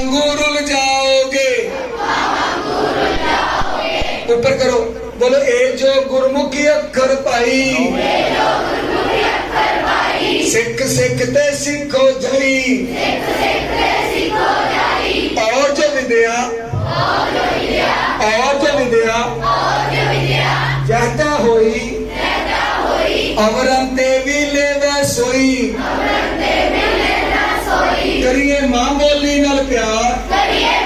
ਵਾਂਗੂ ਰੁਲ ਜਾਓਗੇ। ਉੱਪਰ ਕਰੋ। ਬੋਲੋ ਇਹ ਜੋ ਗੁਰਮੁਖੀ ਅੱਖਰ ਪਾਈ, ਸਿੱਖ ਸਿੱਖ ਤੇ ਸਿੱਖੋ ਜਈ, ਔਰ ਜੋ ਵਿਦਿਆ, ਔਰ ਜੋ ਵਿਦਿਆ ਜਹਤਾ ਹੋਈ ਅਵਰਨ ਤੇ ਵੀ ਲੈਵਾ ਸੋਈ ਕਰੀਏ ਮਾਂ ਬੋਲੀ ਨਾਲ ਪਿਆਰ ਕਰੀਏ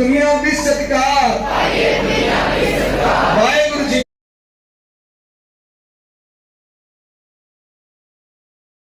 दुनिया भी सत्कार।